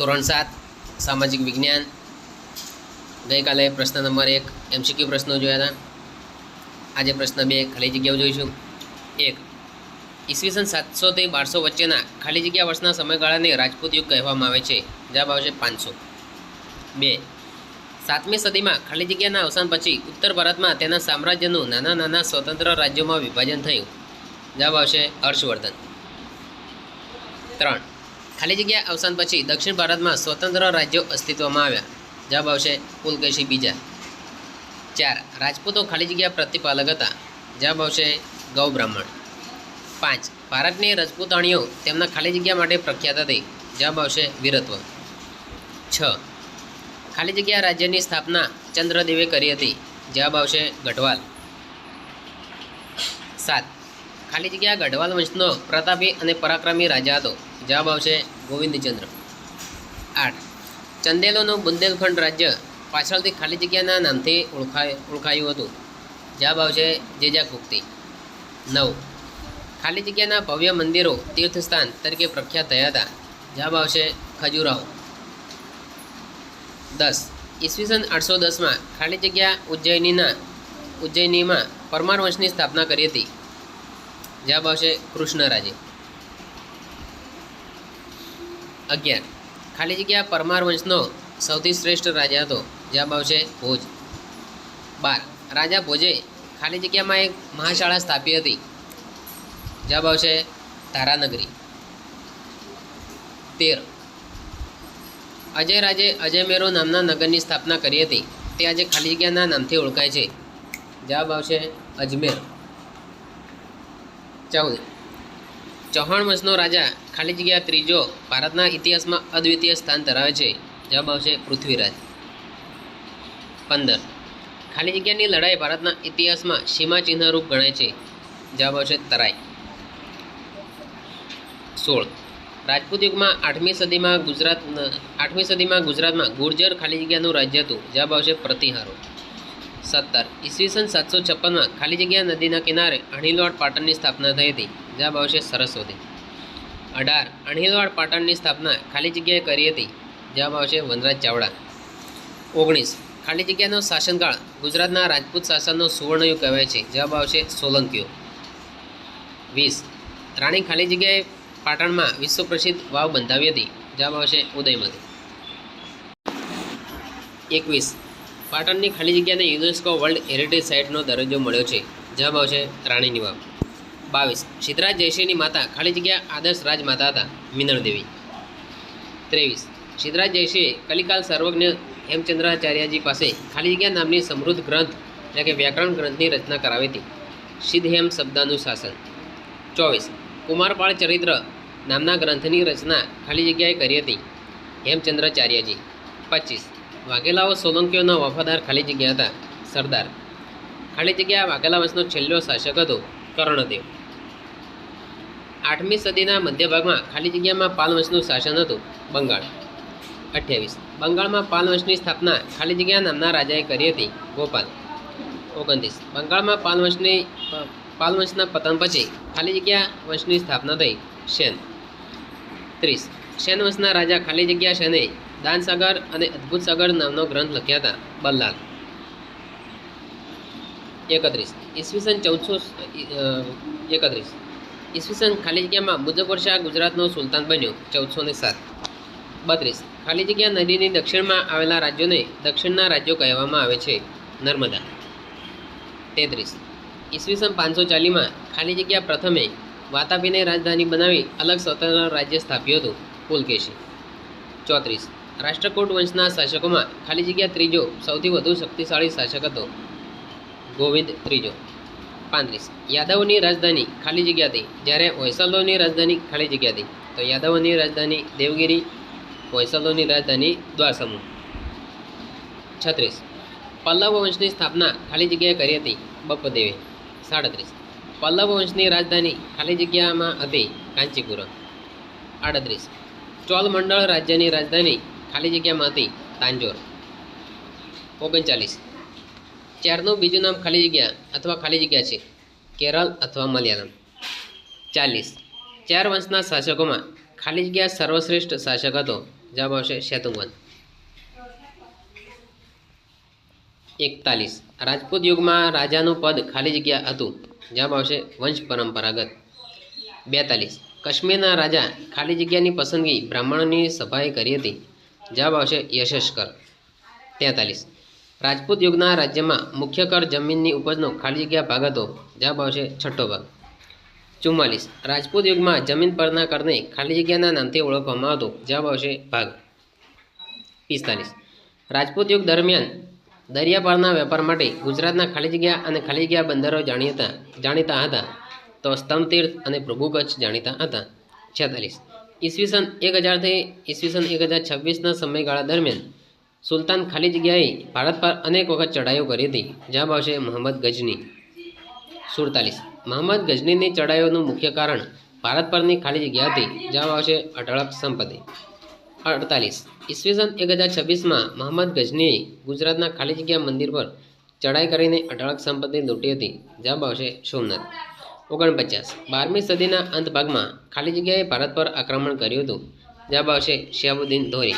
ધોરણ સાત, સામાજિક વિજ્ઞાન. ગઈકાલે પ્રશ્ન નંબર એક, એમસીક્યુ પ્રશ્નો જોયા હતા. આજે પ્રશ્ન બે, ખાલી જગ્યાઓ જોઈશું. એક, ઈસવીસન સાતસોથી બારસો વચ્ચેના ખાલી જગ્યા વર્ષના સમયગાળાને રાજપૂત યુગ કહેવામાં આવે છે. જવાબ આવશે પાંચસો. બે, સાતમી સદીમાં ખાલી જગ્યાના અવસાન પછી ઉત્તર ભારતમાં તેના સામ્રાજ્યનું નાના નાના સ્વતંત્ર રાજ્યોમાં વિભાજન થયું. જવાબ આવશે હર્ષવર્ધન. ત્રણ ખાલી જગ્યા અવસાન પછી દક્ષિણ ભારતમાં સ્વતંત્ર રાજ્યો અસ્તિત્વમાં આવ્યા. જવાબ આવશે પુલકેશી બીજા. ચાર, રાજપૂતો ખાલી જગ્યા પ્રતિપાલક હતા. જવાબ આવશે ગૌ બ્રાહ્મણ. પાંચ, ભારતની રજપૂતાણીઓ તેમના ખાલી જગ્યા માટે પ્રખ્યાત હતી. જવાબ આવશે વીરત્વ. છ, ખાલી જગ્યા રાજ્યની સ્થાપના ચંદ્રદેવે કરી હતી. જવાબ આવશે ગઢવાલ. સાત ખાલી જગ્યા ગઢવાલ વંશનો પ્રતાપી અને પરાક્રમી રાજા હતો. જવાબ આવશે ગોવિંદચંદ્ર. આઠ. ચંદેલોનું બુંદેલખંડ રાજ્ય પાછળથી ખાલી જગ્યાના નામથી ઓળખાય, ઓળખાયું હતું. જવાબ આવશે જેજાકુક્તિ. નવ. ખાલી જગ્યાના ભવ્ય મંદિરો તીર્થસ્થાન તરીકે પ્રખ્યાત થયા હતા. જવાબ આવશે ખજુરાહો. દસ. ઈસવીસન આઠસો દસમાં ખાલી જગ્યા ઉજ્જૈનીના, ઉજ્જૈનીમાં પરમાર વંશની સ્થાપના કરી હતી. જવાબ આવશે કૃષ્ણરાજે અગિયાર. ખાલી જગ્યા પરમાર વંશનો સૌથી શ્રેષ્ઠ રાજા હતો. જવાબ આવશે ભોજ. બાર. રાજા ભોજે ખાલી જગ્યામાં એક મહાશાળા સ્થાપી હતી. જવાબ આવશે ધારાનગરી તેર. અજય રાજે અજયમેરો નામના નગરની સ્થાપના કરી હતી. તે આજે ખાલી જગ્યાના નામથી ઓળખાય છે. જવાબ આવશે અજમેર. ચૌદ. ચૌહાણ વંશનો રાજા, ખાલી જગ્યા ત્રીજો, ભારતના ઇતિહાસમાં અદ્વિતીય સ્થાન ધરાવે છે. જવાબ આવશે પૃથ્વીરાજ. પંદર. ખાલી જગ્યાની લડાઈ ભારતના ઇતિહાસમાં સીમાચિહ્નરૂપ ગણાય છે. જવાબ આવશે તરાઈ. સોળ. રાજપૂત યુગમાં આઠમી સદીમાં ગુજરાત આઠમી સદીમાં ગુજરાતમાં ગુર્જર ખાલી જગ્યાનું રાજ્ય હતું. જવાબ આવશે પ્રતિહારો. સત્તર. ઈસવીસન સાતસો છપ્પનમાં ખાલી જગ્યા નદીના કિનારે અણીલવાડ પાટણની સ્થાપના થઈ હતી જવાબ આવશે સરસ્વતી. અઢાર. અણિલવાડ પાટણની સ્થાપના ખાલી જગ્યાએ કરી હતી જવાબ આવશે વનરાજ ચાવડા. ઓગણીસ. ખાલી જગ્યાનો શાસનકાળ ગુજરાતના રાજપૂત શાસનનો સુવર્ણયુગ કહેવાય છે જવાબ આવશે સોલંકીઓ. વીસ. રાણી ખાલી જગ્યાએ પાટણમાં વિશ્વ પ્રસિદ્ધ વાવ બંધાવી હતી જવાબ આવશે ઉદયમતી. એકવીસ. પાટણની ખાલી જગ્યાને યુનેસ્કો વર્લ્ડ હેરિટેજ સાઇટનો દરજ્જો મળ્યો છે. જવાબ આવશે રાણીની વાવ બાવીસ. સિદ્ધરાજ જયસિંહની માતા, ખાલી જગ્યા આદર્શ રાજમાતા હતા મિનળદેવી ત્રેવીસ. સિદ્ધરાજ જયસિંહે કલિકાલ સર્વજ્ઞ હેમચંદ્રાચાર્યજી પાસે ખાલી જગ્યા નામની સમૃદ્ધ ગ્રંથ, એટલે કે વ્યાકરણ ગ્રંથની રચના કરાવી હતી. સિદ્ધહેમ શબ્દાનું શાસન ચોવીસ. કુમારપાળ ચરિત્ર નામના ગ્રંથની રચના ખાલી જગ્યાએ કરી હતી હેમચંદ્રાચાર્યજી. પચીસ. વાઘેલાઓ સોલંકીઓના વફાદાર ખાલી જગ્યા હતા, સરદાર. ખાલી જગ્યા વાઘેલા વંશનો છેલ્લો શાસક હતો, કર્ણદેવ. આઠમી સદીના મધ્યભાગમાં ખાલી જગ્યામાં પાલ વંશનું શાસન હતું, બંગાળ. અઠ્યાવીસ. બંગાળમાં પાલ વંશની સ્થાપના ખાલી જગ્યા નામના રાજાએ કરી હતી, ગોપાલ. ઓગણત્રીસ. બંગાળમાં પાલ વંશની, પાલ પતન પછી ખાલી જગ્યા વંશની સ્થાપના થઈ શેન ત્રીસ. શેન વંશના રાજા ખાલી જગ્યા શેને દાનસાગર અને અદ્ભુત સાગર નામનો ગ્રંથ લખ્યા હતા? બલ્લાલ. એકત્રીસ. ઈસવીસન ચૌદસો એકત્રીસ. ઈસવીસન ખાલી જગ્યામાં મુઝફ્ફર શાહ ગુજરાતનો સુલતાન બન્યો, ચૌદસો ને સાત. બત્રીસ. ખાલી જગ્યા નદીની દક્ષિણમાં આવેલા રાજ્યોને દક્ષિણના રાજ્યો કહેવામાં આવે છે, નર્મદા. તેત્રીસ. ઈસવીસન પાંચસો ચાલીસમાં ખાલી જગ્યા પ્રથમે વાતાપીને રાજધાની બનાવી અલગ સ્વતંત્ર રાજ્ય સ્થાપ્યું હતું. પુલકેશી. ચોત્રીસ. રાષ્ટ્રકૂટ વંશના શાસકોમાં ખાલી જગ્યા ત્રીજો સૌથી વધુ શક્તિશાળી શાસક હતો. ગોવિંદ ત્રીજો. પાંત્રીસ. યાદવોની રાજધાની ખાલી જગ્યા હતી જ્યારે હોયસલોની રાજધાની ખાલી જગ્યા હતી. તો યાદવોની રાજધાની દેવગીરી હોયસલોની રાજધાની દ્વારસમૂહ. છત્રીસ. પલ્લવ વંશની સ્થાપના ખાલી જગ્યાએ કરી હતી બપ્પદેવે સાડત્રીસ. પલ્લવ વંશની રાજધાની ખાલી જગ્યામાં હતી કાંચીપુરમ. આડત્રીસ. ચોલ મંડળ રાજ્યની રાજધાની ખાલી જગ્યામાં હતી તાંજોર. ઓગણચાલીસ. ચારનું બીજું નામ ખાલી જગ્યા અથવા ખાલી જગ્યા છે, કેરળ અથવા મલયાલમ. ચાલીસ. ચાર વંશના શાસકોમાં ખાલી જગ્યા સર્વશ્રેષ્ઠ શાસક હતો, જવાબ આવશે શેતુવન એકતાલીસ. રાજપૂત યુગમાં રાજાનું પદ ખાલી જગ્યા હતું, જવાબ આવશે વંશ પરંપરાગત. બેતાલીસ. કાશ્મીરના રાજા ખાલી જગ્યાની પસંદગી બ્રાહ્મણોની સભાએ કરી હતી. જવાબ આવશે યશસ્કર. તેતાલીસ. રાજપૂત યુગના રાજ્યમાં મુખ્ય કર જમીનની ઉપજનો ખાલી જગ્યા ભાગ હતો. જવાબ આવશે છઠ્ઠો ભાગ. ચુમ્માલીસ. રાજપૂત યુગમાં જમીન પરના કરને ખાલી જગ્યાના નામથી ઓળખવામાં આવતો. જવાબ આવશે ભાગ. પિસ્તાલીસ. રાજપૂત યુગ દરમિયાન દરિયાપારના વેપાર માટે ગુજરાતના ખાલી જગ્યા અને ખાલી જગ્યા બંદરો જાણીતા જાણીતા હતા. તો સ્તંભતીર્થ અને પ્રભુગચ્છ જાણીતા હતા. છેતાલીસ. ઈસવીસન એક હજારથી ઈસવીસન એક હજાર છવ્વીસના સમયગાળા દરમિયાન સુલતાન ખાલી જગ્યાએ ભારત પર અનેક વખત ચઢાઈઓ કરી હતી. જવાબ આવશે મોહમ્મદ ગજની. સુડતાલીસ. મોહમ્મદ ગજનીની ચઢાઈઓનું મુખ્ય કારણ ભારત પરની ખાલી જગ્યા હતી. જવાબ આવશે અઢળક સંપત્તિ. અડતાલીસ. ઈસવીસન એક હજાર છવ્વીસમાં મોહમ્મદ ગજનીએ ગુજરાતના ખાલી જગ્યા મંદિર પર ચઢાઈ કરીને અઢળક સંપત્તિ લૂંટી હતી. જવાબ આવશે સોમનાથ. ઓગણપચાસ. બારમી સદીના અંત ભાગમાં ખાલી જગ્યાએ ભારત પર આક્રમણ કર્યું હતું. જવાબ આવશે શિયાબુદ્દીન ધોરી.